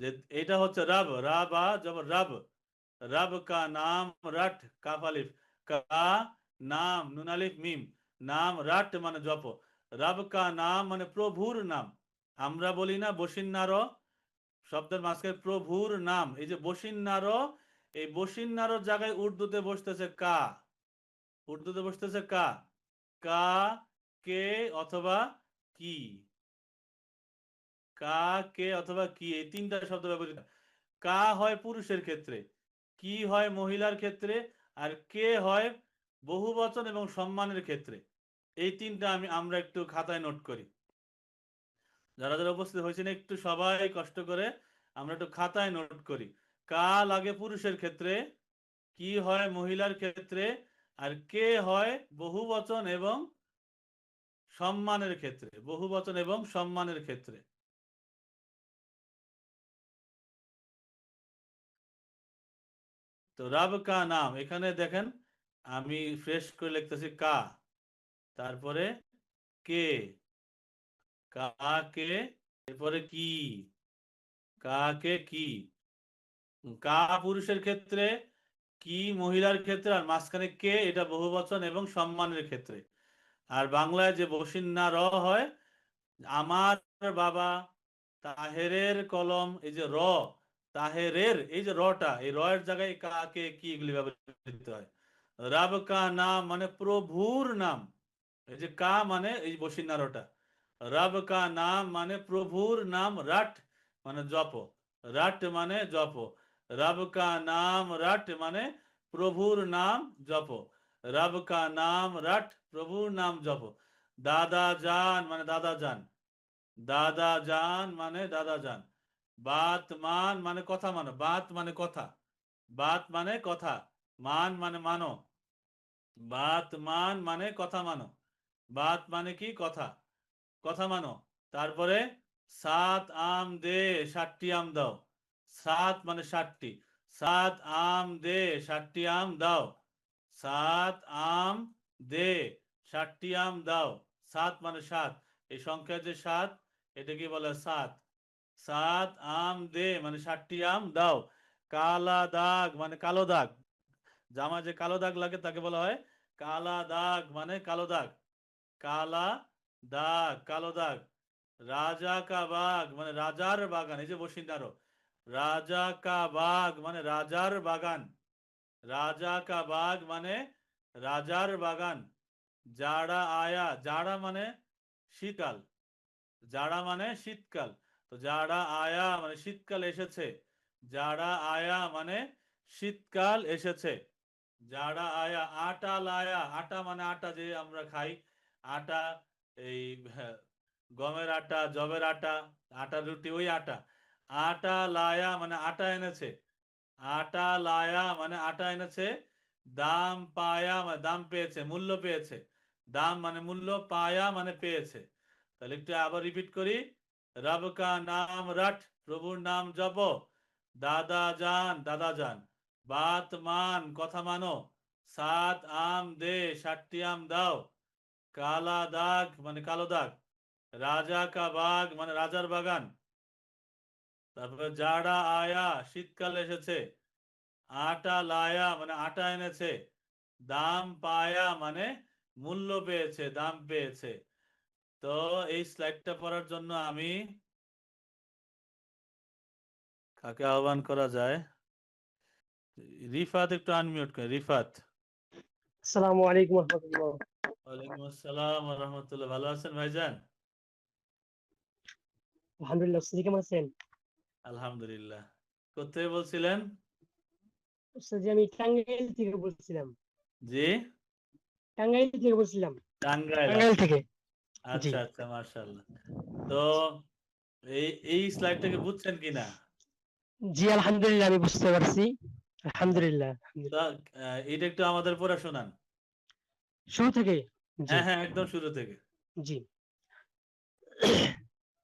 যে এটা হচ্ছে রব, রাবা যেমন রব রব কা নাম রট, কাফ আলিফ, কা নাম নুনালিফ মিম, নাম রাট মানে জপ, রব কা নাম মানে প্রভুর নাম, আমরা বলি না বসিন্নার শব্দের মাঝখানে প্রভুর নাম, এই যে বসিন্নার এই বসিন্নার জায়গায় উর্দুতে বসতেছে কা, উর্দুতে বসতেছে কা কা, কে অথবা কি? কা কে অথবা কি? এই তিনটা শব্দ ব্যবহৃত কা হয় পুরুষের ক্ষেত্রে, কি হয় মহিলার ক্ষেত্রে, আর কে হয় বহু বচন এবং সম্মানের ক্ষেত্রে। এই তিনটা আমি, আমরা একটু খাতায় নোট করি। যারা যারা উপস্থিত হয়েছেন, একটু সবাই কষ্ট করে আমরা একটু খাতায় নোট করি। কা লাগে পুরুষের ক্ষেত্রে, কি হয় মহিলার ক্ষেত্রে, আর কে হয় বহু বচন এবং সম্মানের ক্ষেত্রে বহু বচন এবং সম্মানের ক্ষেত্রে। তো রাব কা নাম, এখানে দেখেন আমি ফ্রেশ করে লিখতেছি কা, তারপরে কে, কা কে, এরপরে কি, কা কে কি, কা পুরুষের ক্ষেত্রে, কি মহিলার ক্ষেত্রে, আর মাঝখানে কে, এটা বহু বচন এবং সম্মানের ক্ষেত্রে। আর বাংলায় যে বসিন্না র হয়, আমার বাবা তাহেরের কলম, এই যে র তাহেরের এই যে রটা এই র এর জায়গায় কাকে কি এগুলি ব্যবহৃত হয় রাব কা নাম মানে প্রভুর নাম এই যে কা মানে এই বসিন্না রটা রব কা নাম মানে প্রভুর নাম রাট মানে জপ রাট মানে জপ রব কা নাম রাট মানে প্রভুর নাম জপ রব কা নাম রাট প্রভুর নাম জপ দাদা জান মানে দাদা জান দাদা জান মানে দাদা জান বাত মান মানে কথা মানো, বাত মানে কথা, বাত মানে কথা, মান মানে মানো, বাত মান মানে কথা মানো, বাত মানে কি? কথা কথা মানো। তারপরে সাত আম দে, ষাটটি আম দাও। সাত মানে ষাটটি, সাত আম দে, ষাটটি আম দাও। সাত আম দে, ষাটটি আম দাও। সাত মানে সাত, এই সংখ্যা যে সাত, এটা কি বলে? সাত। সাত আম দে মানে ষাটটি আম দাও। কালা দাগ মানে কালো দাগ। জামা যে কালো দাগ লাগে তাকে বলা হয় কালা দাগ মানে কালো দাগ। কালা দাগ, কালো দাগ। রাজা কা বাগ মানে রাজার বাগান, এই যে বসিন্দারো রাজা কা বাগ মানে রাজার বাগান। রাজা কা বাগ মানে রাজার বাগান। জাড়া আয়া, জাড়া মানে শীতকাল। জাড়া মানে শীতকাল। তো যারা আয়া মানে শীতকাল এসেছে, যারা আয়া মানে শীতকাল এসেছে, যারা আয়া আটা লায়া আটা মানে আটা যে আমরা খাই, আটা এই গমের আটা, জবের আটা আটা রুটি, ওই আটা আটা লায়া মানে আটা এনেছে আটা লায়া মানে আটা এনেছে, দাম পায়া মানে দাম পেয়েছে, মূল্য পেয়েছে, দাম মানে মূল্য পায়া মানে পেয়েছে। তাহলে একটু আবার রিপিট করি রব কা নাম রট, প্রভুর নাম জপ। দাদা যান দাদা যান। বাত মান, কথা মানো। সাত আম দে ষাটটি আম দাও। কালা দাগ মানে কালো দাগ। রাজা কা বাগ মানে রাজার বাগান। তারপরে জাড়া আয়া, শীতকাল এসেছে। আটা লায়া মানে আটা এনেছে। দাম পায়া মানে মূল্য পেয়েছে, দাম পেয়েছে। তো এই স্লাইডটা পড়ার জন্য আমি কাকে আহ্বান করা যায়? রিফাত একটু আনমিউট করে রিফাত। আসসালামু আলাইকুম রহমতুল্লাহ। ওয়ালাইকুম আসসালাম ওয়া রাহমাতুল্লাহ ভালো আছেন ভাইজান? আলহামদুলিল্লাহ উস্তাদ কেমন আছেন? আলহামদুলিল্লাহ। কোথায় বলছিলেন? উস্তাদ জি, আমি টাঙ্গাইল থেকে বলছিলাম। জি? টাঙ্গাইল থেকে বলছিলাম। টাঙ্গাইল। টাঙ্গাইল থেকে। আচ্ছা আচ্ছা মাশাআল্লাহ। তো এই এই স্লাইডটাকে বুঝছেন কিনা? জি আলহামদুলিল্লাহ আমি বুঝতে পারছি। আলহামদুলিল্লাহ এটা একটু আমাদের পড়া শোনান। শুরু থেকে? হ্যাঁ হ্যাঁ একদম শুরু থেকে। জি।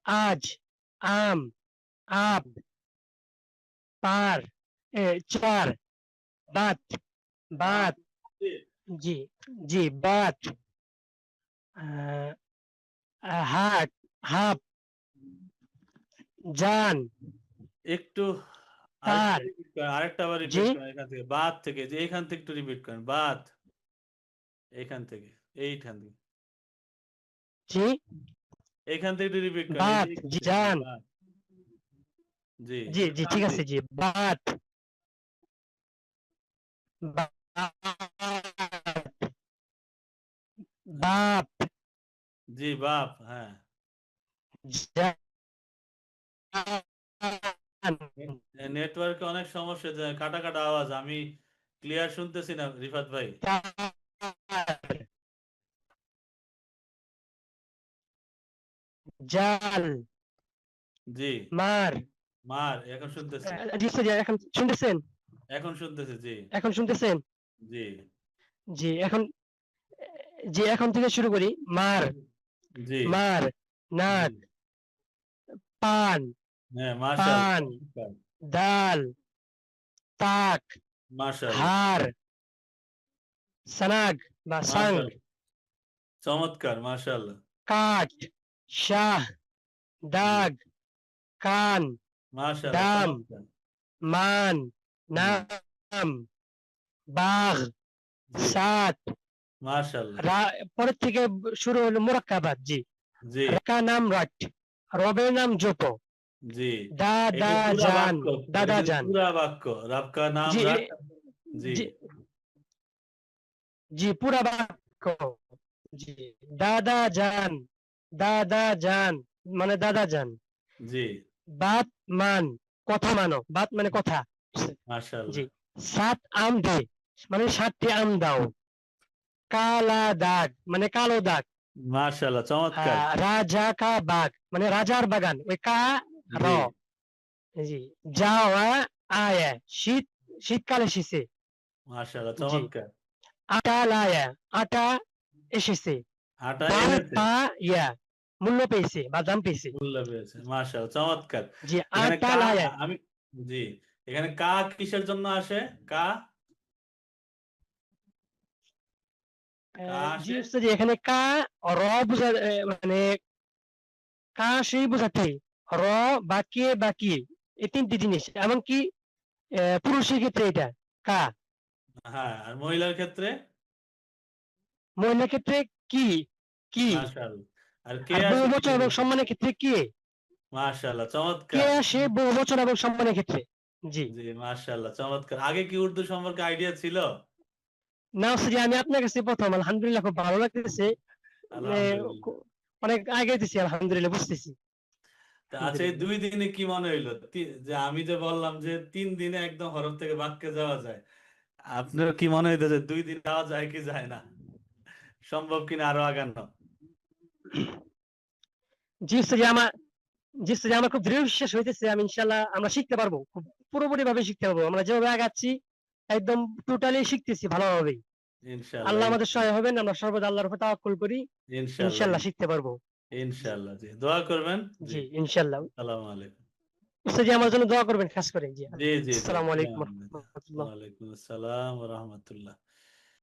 আজ আম আপ পার চার বাত বাত। জি জি বাত। হাট হাপ জান। একটু তার। আরেকটা আবার রিপিট করেন এখান থেকে বাদ থেকে যে এইখান থেকে একটু রিপিট করেন বাদ। এইখান থেকে এইখান থেকে। জি। এইখান থেকে একটু রিপিট করেন এইখান জি, জান। জি জি জি ঠিক আছে জি বাত বাপ জি বাপ হ্যাঁ। নেটওয়ার্কে অনেক সমস্যা কাটা কাটা আওয়াজ আমি ক্লিয়ার শুনতেছি না রিফাত ভাই। জাল জি। মার। মার এখন শুনতেছি। জি স্যার এখন শুনতেছেন? এখন শুনতেছি জি। এখন শুনতেছেন? জি। জি এখন জি এখন থেকে শুরু করি মার। জি মার নাক জি। পান হ্যাঁ মাশাআল্লাহ পান ডাল তাক মাশাআল্লাহ হার সানাগ বা সাং মাশাআল্লাহ। চমৎকার মাশাআল্লাহ কাঠ শাহ দাগ কান মাশাআল্লাহ দাম। চমৎকার। মান নাম বাঘ জি সাত মাশাআল্লাহ রা- পরের থেকে শুরু হলো মুরাক্কাবাদ জি। রাকা নাম রাট রবের নাম জপ জি। দা দা জান দাদা জান। পুরা বাক্য। রাবকা নাম জি, জি। জি। জি পুরা বাক্য। জি দাদা জান দাদা জান মানে দাদা জান। জি। বাত মান কথা মানো বাত মানে কথা। জি সাত আম দে মানে সাতটি আম দাও। কালা দাগ মানে কালো দাগ মাশাআল্লাহ চমৎকার আহ, রাজা কা বাগ মানে রাজার বাগান ওই কা র জি জি যাওয়া আয়া শীত শীতকালে এসেছে মাশাআল্লাহ জি। চমৎকার আটা লায়া আটা এসেছে আটা দাম এনেছে পা ইয়া মূল্য পেয়েছে বা দাম পেয়েছে মূল্য পেয়েছে মাশাআল্লাহ চমৎকার জি এখানে আটা কা লায়া আমি জি এখানে কা কিসের জন্য আসে? কা? জি এখানে কা র বুঝা মানে কা সেই বোঝাতে র বা কে বা কি এই তিনটি জিনিস। এমনকি পুরুষের ক্ষেত্রে এটা কা। হ্যাঁ আর মহিলার ক্ষেত্রে? মহিলার ক্ষেত্রে কি? কি? আর কে আর আসে বহু বচন কিসের এবং সম্মানের ক্ষেত্রে কে? মাশাআল্লাহ কে চমৎকার। আসে বহু বচন এবং সম্মানের ক্ষেত্রে? জি। জি মাশাআল্লাহ চমৎকার। আগে কি উর্দু সম্পর্কে আইডিয়া ছিল? না উস্তাদ আমি আপনার কাছে প্রথম আলহামদুলিল্লাহ খুব ভালো লাগতেছে। কো- অনেক আগে দিছি আলহামদুলিল্লাহ বুঝতেছি। তা আচ্ছা দুই দিনে কি মনে হইল? যে আমি যে বললাম যে তিন দিনে একদম হরফ থেকে বাক্যে যাওয়া যায় আপনার কি মনে হইতো যে দুই দিন যাওয়া যায় কি যায় না? সম্ভব কিনা আরও আগানো? জি জি, আমার জি জি, আমার খুব দৃঢ় বিশ্বাস হইতেছে আমি ইনশাল্লাহ আমরা শিখতে পারব খুব পুরোপুরি ভাবে শিখতে পারব। আমরা যেভাবে আগাচ্ছি একদম টোটালি শিখতেছি ভালোভাবেই। আল্লাহ আমাদের সহায় হবেন আমরা সর্বদা আল্লাহর উপর তাওয়াক্কুল করি। ইনশাআল্লাহ। শিখতে পারব। ইনশাআল্লাহ জি। দোয়া করবেন? জি। ইনশাআল্লাহ। আসসালামু আলাইকুম। জি আমার জন্য দোয়া করবেন খাস করে জি। জি আসসালামু আলাইকুম। রহমতুল্লাহ। ওয়ালাইকুম আসসালাম ওয়া রাহমাতুল্লাহ।